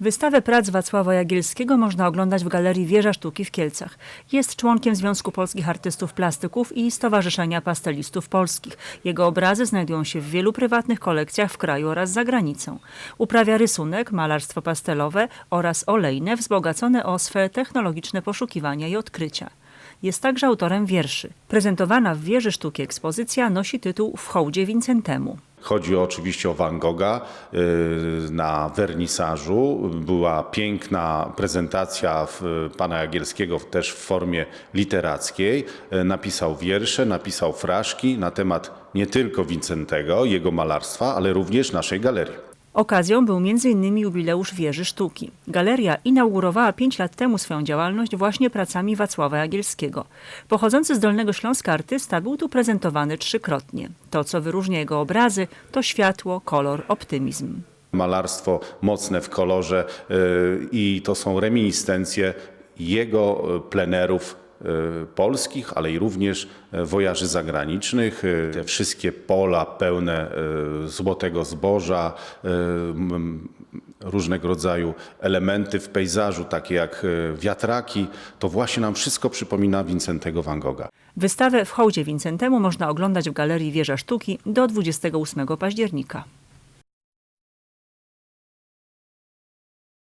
Wystawę prac Wacława Jagielskiego można oglądać w Galerii Wieża Sztuki w Kielcach. Jest członkiem Związku Polskich Artystów Plastyków i Stowarzyszenia Pastelistów Polskich. Jego obrazy znajdują się w wielu prywatnych kolekcjach w kraju oraz za granicą. Uprawia rysunek, malarstwo pastelowe oraz olejne, wzbogacone o swe technologiczne poszukiwania i odkrycia. Jest także autorem wierszy. Prezentowana w Wieży Sztuki ekspozycja nosi tytuł W hołdzie Wincentemu. Chodzi oczywiście o Van Gogha. Yy, Na wernisażu była piękna prezentacja pana Jagielskiego też w formie literackiej. Yy, Napisał wiersze, napisał fraszki na temat nie tylko Wincentego, jego malarstwa, ale również naszej galerii. Okazją był m.in. jubileusz Wieży Sztuki. Galeria inaugurowała pięć lat temu swoją działalność właśnie pracami Wacława Jagielskiego. Pochodzący z Dolnego Śląska artysta był tu prezentowany trzykrotnie. To, co wyróżnia jego obrazy, to światło, kolor, optymizm. Malarstwo mocne w kolorze yy, i to są reminiscencje jego yy, plenerów polskich, ale i również yy, wojaży zagranicznych. Yy, Te wszystkie pola pełne złotego zboża, różnego rodzaju elementy w pejzażu, takie jak wiatraki, to właśnie nam wszystko przypomina Wincentego van Gogha. Wystawę w hołdzie Wincentemu można oglądać w Galerii Wieża Sztuki do 28 października.